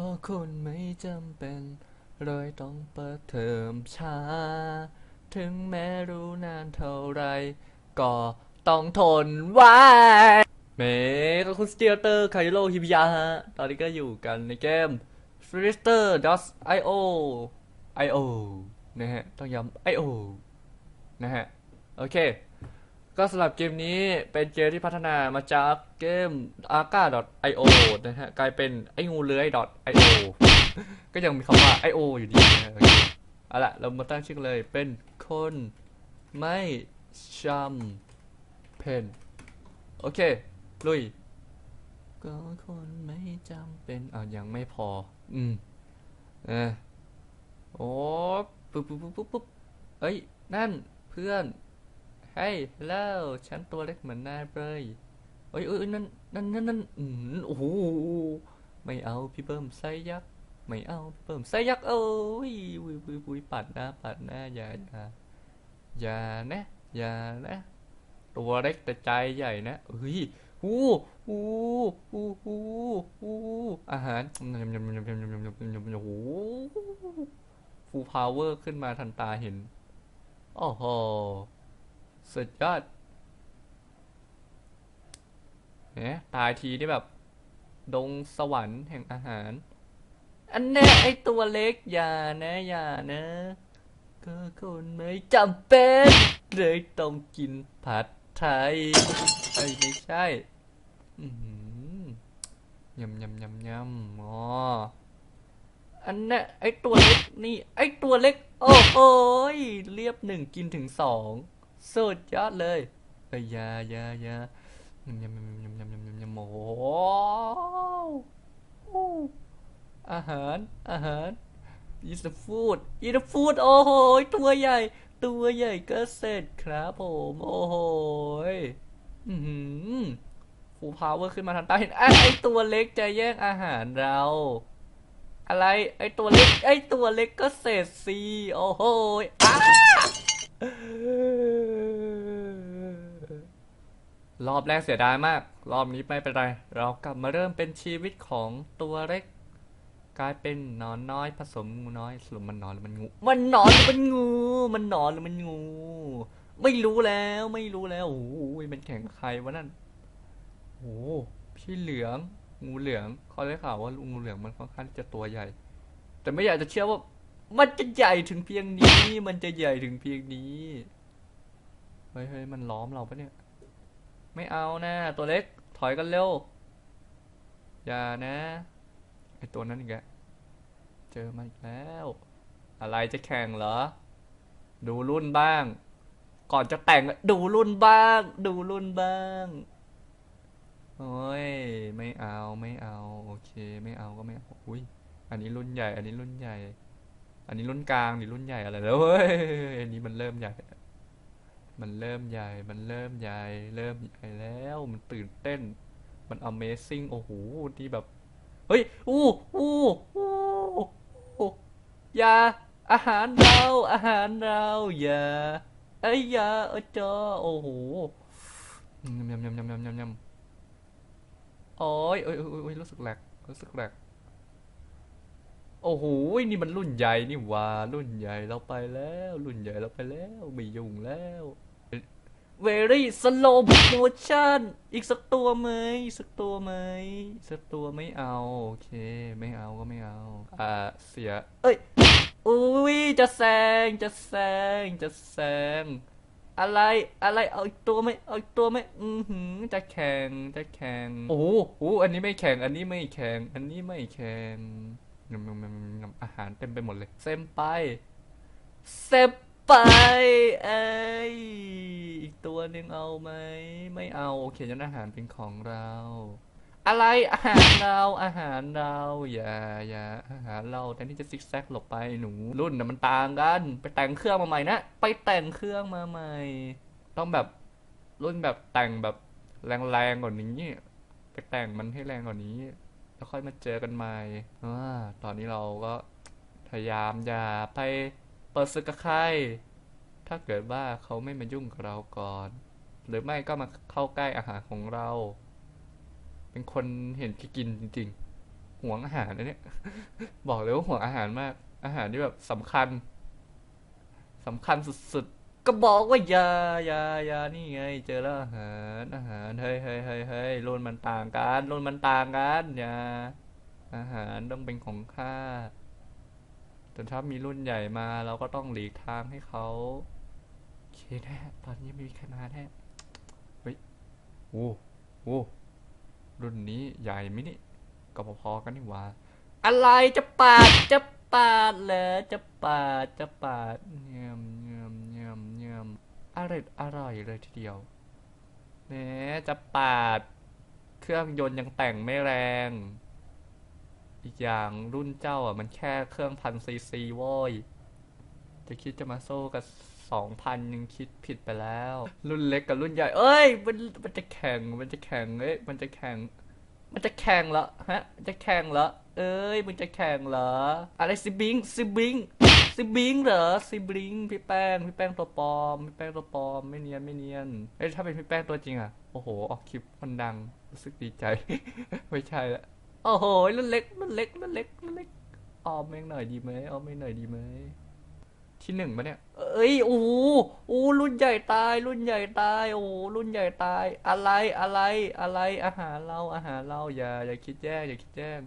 ก็คุณไม่จำเป็นเลยต้องเปิดเทอมช้า ถึงแม้รู้นานเท่าไร ก็ต้องทนไว้เมก็คุณสเตียเตอร์คาริโลฮิบยาฮะ ตอนนี้ก็อยู่กันในเกม f r e e s t e r io io นะฮะ ต้องย้ำ io นะฮะ โอเค ก็สำหรับเกมนี้เป็นเกมที่พัฒนามาจากเกม arca.io นะฮะกลายเป็นไอ้งูเลื้อย .io ก็ยังมีคำว่า io อยู่ดีนะเอาละเรามาตั้งชื่อเลยเป็นคนไม่จำเป็นโอเค ลุย ก็คนไม่จำเป็นอ่ายังไม่พอ อืมเออโอ้ปุ๊บปุ๊บปุ๊บปุ๊บปุ๊บเอ้ย นั่นเพื่อน เฮ้ยแล้วฉันตัวเล็กเหมือนนายเลยเอ้ยเอ้ยนั่นนั่นนั่นนั่นอืมโอ้โหไม่เอาพี่เบิ้มไซยักษ์ไม่เอาพี่เบิ้มไซยักษ์เอ้ยวุ้ยวุ้ยวุ้ยปัดน้าปัดน้าอย่าอย่าอย่านะอย่านะตัวเล็กแต่ใจใหญ่นะเฮ้ยหูหูหูหูหูอาหารยำยำยำยำยำยำยำยำยำยำโอ้โหฟูพาวเวอร์ขึ้นมาทันตาเห็นโอ้โห สุดยอดเนี่ยตายทีนี่แบบ ดงสวรรค์แห่งอาหาร อันแน่ไอตัวเล็ก อย่านะอย่านะก็คนไม่จำเป็น เลยต้องกินผัดไทยเอ้ไม่ใช่ยำยำยำยำอ๋ออันเนี้ยไอตัวเล็กนี่ ไอตัวเล็ก โอ้โหยเรียบหนึ่งกินถึงสอง สุดยอดเลยเอ้ยยายายายำยำยำยำยำยำยำยำโอ้โหโอ้อาหารอาหารอีสฟูดอีสฟูดโอ้โหตัวใหญ่ ตัวใหญ่ก็เสร็จครับผมโอ้โหอืมฟูพาวเวอร์ขึ้นมาทันตาเห็นไอ้ไอ้ตัวเล็กจะแย่งอาหารเรา อะไร ไอ้ตัวเล็ก ไอ้ตัวเล็กก็เสร็จสิโอ้โหอ้า รอบแรกเสียดายมาก รอบนี้ไม่เป็นไร เรากลับมาเริ่มเป็นชีวิตของตัวเล็ก กลายเป็นนอนน้อยผสมงูน้อยสรุปมันนอนหรือมันงู มันนอนหรือมันงู มันนอนหรือมันงู ไม่รู้แล้วไม่รู้แล้วโอ้โหมันแข่งใครวะนั่นโอ้พี่เหลือง งูเหลืองเขาได้ข่าวว่างูเหลืองมันค่อนข้างจะตัวใหญ่ แต่ไม่อยากจะเชื่อว่ามันจะใหญ่ถึงเพียงนี้ มันจะใหญ่ถึงเพียงนี้ เฮ้ยเฮ้ยมันล้อมเราปะเนี่ย ไม่เอานะตัวเล็กถอยกันเร็ว อย่านะไอตัวนั้นอีกแล้วเจอมาอีกแล้ว อะไรจะแข่งเหรอ ดูรุ่นบ้าง ก่อนจะแต่งดูรุ่นบ้าง ดูรุ่นบ้างโอ้ยไม่เอาไม่เอาโอเค ไม่เอาก็ไม่เอาอุ้ยอันนี้รุ่นใหญ่ อันนี้รุ่นใหญ่ อันนี้รุ่นกลางนี่รุ่นใหญ่อะไรแล้วเฮ้ยอันนี้มันเริ่มใหญ่ มันเริ่มใหญ่ มันเริ่มใหญ่ เริ่มใหญ่แล้ว มันตื่นเต้น มัน Amazing โอ้โห ที่แบบ เฮ้ย อู้อู้อู้อู้อย่าอาหารเรา อาหารเราอย่าเอ้ยาเอจอโอ้โหยำยำยำยำยำยำยำโอ้ยเอ้ยเอ้ยเอ้ยรู้สึกแหลกรู้สึกแหลกโอ้โห นี่มันรุ่นใหญ่นี่ว่า รุ่นใหญ่เราไปแล้ว รุ่นใหญ่เราไปแล้ว ไม่ยุ่งแล้ว very slow motion อีกสักตัวไหมอีกสักตัวไหมอีกสักตัวไม่เอาโอเค ไม่เอาก็ไม่เอาอ่าเสีย เอ้ยอุ้ยจะแซงจะแซงจะแซงอะไรอะไรเอาอีกตัวไหมเอาอีกตัวไหมอือหือจะแข่งจะแข่งโอ้โหอันนี้ไม่แข่งอันนี้ไม่แข่งอันนี้ไม่แข่งยำยำยำยำอาหารเต็มไปหมดเลยเซมไปเซม ไปเอ้ยอีกตัวหนึ่งเอาไหมไม่เอาโอเคงั้นอาหารเป็นของเรา อะไรอาหารเราอาหารเราอย่าอย่าอาหารเราแทนที่จะซิกแซกหลบไปหนูรุ่นน่ะมันต่างกัน ไปแต่งเครื่องมาใหม่นะไปแต่งเครื่องมาใหม่ ต้องแบบรุ่นแบบแต่งแบบแรงๆกว่านี้ไปแต่งมันให้แรงกว่านี้ แล้วค่อยมาเจอกันใหม่อ่าตอนนี้เราก็พยายามอย่าไป ปิดศึกกับใคร ถ้าเกิดว่าเขาไม่มายุ่งกับเราก่อน หรือไม่ก็มาเข้าใกล้อาหารของเรา เป็นคนเห็นแก่กินจริงๆห่วงอาหารนะเนี่ย บอกเลยว่าห่วงอาหารมาก อาหารที่แบบสำคัญสำคัญสุดๆ ก็บอกว่าอย่าอย่าอย่านี่ไง เจอแล้วอาหารอาหารเฮ้ยเฮ้ยเฮ้ยเฮ้ยรุ่นมันต่างกันรุ่นมันต่างกันอย่าอาหารต้องเป็นของข้า แต่ถ้ามีรุ่นใหญ่มา เราก็ต้องหลีกทางให้เขาโอเคแน่ตอนนี้ไม่มีใครมาแน่เฮ้ยโอ้โหรุ่นนี้ใหญ่ไหมนี่ก็พอๆกันนี่หว่า อะไรจะปาดจะปาดเหรอจะปาดจะปาดเงียมเงียมเงียมเงียมอร่อยอร่อยเลยทีเดียวแหมจะปาด เครื่องยนต์ยังแต่งไม่แรง อีกอย่างรุ่นเจ้าอะ มันแค่เครื่องพันซีซีโว้ยจะคิดจะมาโซ่กับสองพันยังคิดผิดไปแล้ว รุ่นเล็กกับรุ่นใหญ่ เอ้ย มันมันจะแข่งมันจะแข่งเอ้ยมันจะแข่ง มันจะแข่งเหรอฮะจะแข่งเหรอเอ้ยมันจะแข่งเหรอ อะไรซิบิงซิบิงซิบิงเหรอซิบิงพี่แป้งพี่แป้งตัวปลอมพี่แป้งตัวปลอมไม่เนียนไม่เนียนเอ้ยถ้าเป็นพี่แป้งตัวจริงอะโอ้โหออกคลิปมันดังรู้สึกดีใจ ไม่ใช่ละ โอ้โหรุ่นเล็กรุ่นเล็กรุ่นเล็กรุ่นเล็กออมเองหน่อยดีไหมออมเองหน่อยดีไหมที่หนึ่งปะเนี่ย เอ้ยโอ้โอ้รุ่นใหญ่ตาย รุ่นใหญ่ตาย โอ้รุ่นใหญ่ตาย อะไรอะไรอะไรอาหารเราอาหารเราอย่าอย่าคิดแย่งอย่าคิดแย่ง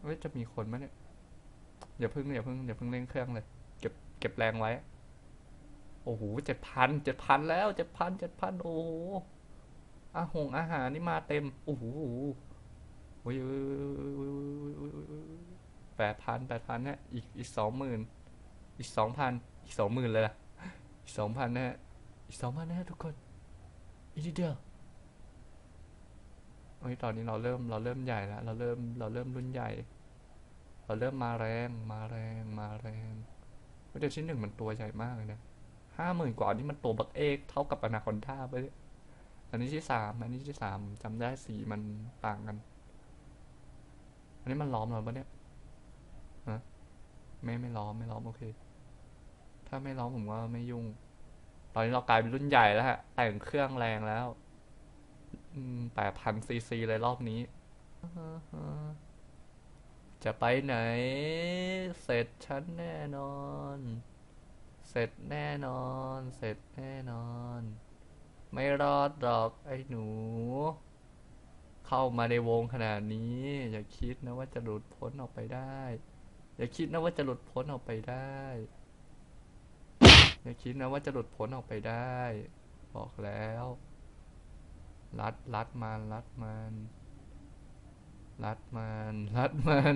เฮ้ยจะมีคนไหมเนี่ยอย่าเพิ่งอย่าเพิ่งอย่าเพิ่งเร่งเครื่องเลย เก็บเก็บแรงไว้ โอ้โหเจ็ดพันเจ็ดพันแล้วเจ็ดพันเจ็ดพันโอ้โหอาหงอาหารนี่มาเต็มโอ้โห อ้ยแปดพันแปดพันนี่อีกอีกสองหมื่นอีกสองพันอีกสองหมื่นเลยล่ะอีกสองพันนะฮะอีกสองพันนะฮะทุกคนอีกนิดเดียวโอ้ยตอนนี้เราเริ่มเราเริ่มใหญ่แล้วเราเริ่มเราเริ่มรุ่นใหญ่ เราเริ่มมาแรงมาแรงมาแรงเฮ้ยเดี๋ยวชิ้นหนึ่งมันตัวใหญ่มากเลยนะห้าหมื่นกว่านี่มันตัวบักเอกเท่ากับอนาคอนท่าไปเลยอันนี้ที่สามอันนี้ที่สามจำได้สีมันต่างกัน อันนี้มันล้อมเราปะเนี่ยฮะไม่ไม่ล้อมไม่ล้อมโอเค ถ้าไม่ล้อมผมว่าไม่ยุ่ง ตอนนี้เรากลายเป็นรุ่นใหญ่แล้วฮะ แต่งเครื่องแรงแล้วแปดพันซีซีเลยรอบนี้ จะไปไหน เสร็จฉันแน่นอน เสร็จแน่นอน เสร็จแน่นอน ไม่รอดหรอกไอ้หนู เข้ามาในวงขนาดนี้ อย่าคิดนะว่าจะหลุดพ้นออกไปได้ อย่าคิดนะว่าจะหลุดพ้นออกไปได้ อย่าคิดนะว่าจะหลุดพ้นออกไปได้ บอกแล้ว รัดรัดมันรัดมันรัดมันรัดมัน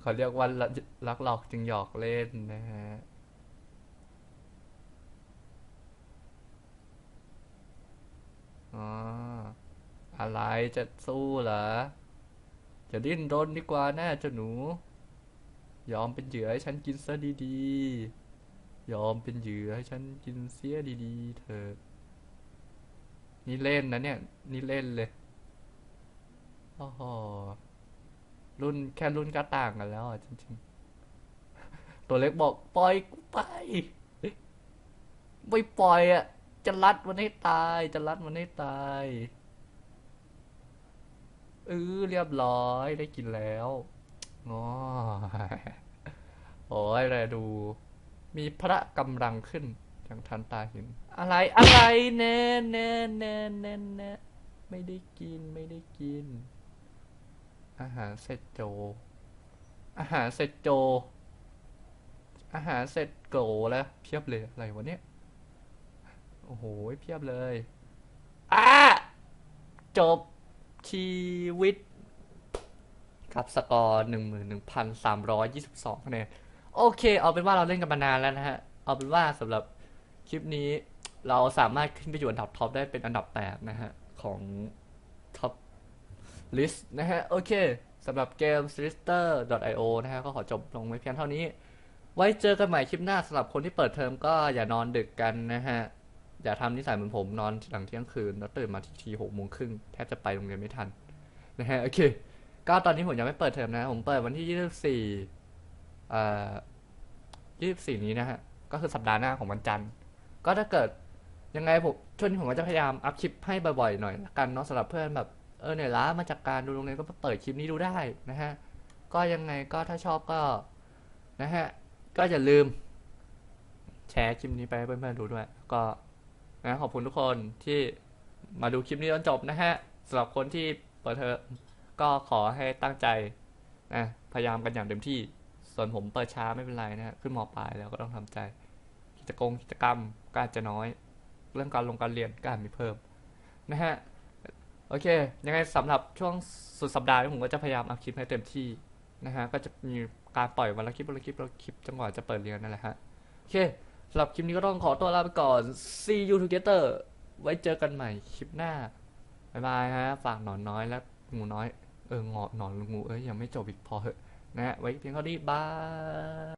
เขาเรียกว่ารักรักหลอกจึงหยอกเล่นนะฮะ อะไรจะสู้เหรอจะดิ้นรนดีกว่าแน่เจ้าหนู ยอมเป็นเหยื่อให้ฉันกินซะดีๆ ยอมเป็นเหยื่อให้ฉันกินเสียดีๆ เถิดนี่เล่นนะเนี่ย นี่เล่นเลยโอ้โหรุ่นแค่รุ่นก็ต่างกันแล้วอะจริงๆ ตัวเล็กบอกปล่อยกูไป ไม่ปล่อยอะ จะรัดมันให้ตาย จะรัดมันให้ตาย เออเรียบร้อยได้กินแล้วอ๋อโอ้ยอะไรดู มีพระกำลังขึ้นอย่างทันตาเห็น อะไรอะไรแน่แน่แน่แน่แน่ไม่ได้กินไม่ได้กิน อาหารเสร็จโจ อาหารเสร็จโจ อาหารเสร็จโกแล้วเพียบเลยอะไรวะเนี่ยโอ้โหเพียบเลยอะจบ ชีวิต ครับสกอร์หนึ่งหมื่นหนึ่งพันสามร้อยยี่สิบสองคะแนนโอเค เอาเป็นว่าเราเล่นกันมานานแล้วนะฮะ เอาเป็นว่าสำหรับคลิปนี้เราสามารถขึ้นไปอยู่อันดับท็อปได้เป็นอันดับแปดนะฮะ ของท็อปลิสต์นะฮะ โอเคสำหรับเกม s i s t e r i o นะฮะ ก็ขอจบลงไว้เพียงเท่านี้ ไว้เจอกันใหม่คลิปหน้าสำหรับคนที่เปิดเทอมก็อย่านอนดึกกันนะฮะ อย่าทำนิสัยเหมือนผมนอนหลังเที่ยงคืนแล้วตื่นมาทีหกโมงครึ่งแทบจะไปโรงเรียนไม่ทันนะฮะโอเค ก็ตอนนี้ผมยังไม่เปิดเทอมนะ ผมเปิดวันที่ยี่สิบสี่เอ่อยี่สิบสี่นี้นะฮะ ก็คือสัปดาห์หน้าของวันจันทร์ ก็ถ้าเกิดยังไงผมช่วงนี้ผมก็จะพยายามอัพคลิปให้บ่อยๆหน่อยละกันเนาะสำหรับเพื่อนแบบเออเนื่อยล้ามาจากการดูโรงเรียนก็เปิดคลิปนี้ดูได้นะฮะ ก็ยังไงก็ถ้าชอบก็นะฮะ ก็อย่าลืม แชร์คลิปนี้ไปให้เพื่อนๆดูด้วย ก็ นะขอบคุณทุกคนที่มาดูคลิปนี้จนจบนะฮะสำหรับคนที่เปิดเทอมก็ขอให้ตั้งใจนะพยายามกันอย่างเต็มที่ ส่วนผมเปิดช้าไม่เป็นไรนะฮะขึ้นมปลายแล้วก็ต้องทำใจ กิจกรรมกิจกรรมก็อาจจะน้อย เรื่องการลงการเรียนก็อาจมีเพิ่มนะฮะโอเค ยังไงสำหรับช่วงสุดสัปดาห์ผมก็จะพยายามอัพคลิปให้เต็มที่นะฮะก็จะมีการปล่อยวันละคลิปวันละคลิปวันละคลิปจังหวะจะเปิดเรียนนั่นแหละฮะโอเค สำหรับคลิปนี้ก็ต้องขอตัวลาไปก่อน see you together ไว้เจอกันใหม่คลิปหน้าบายบายฮะ ฝากหนอนน้อยและงูน้อย เอองอหนอนงูเอ้ยยังไม่จบอีกพอเหอะนะฮะไว้เพียงเท่านี้บาย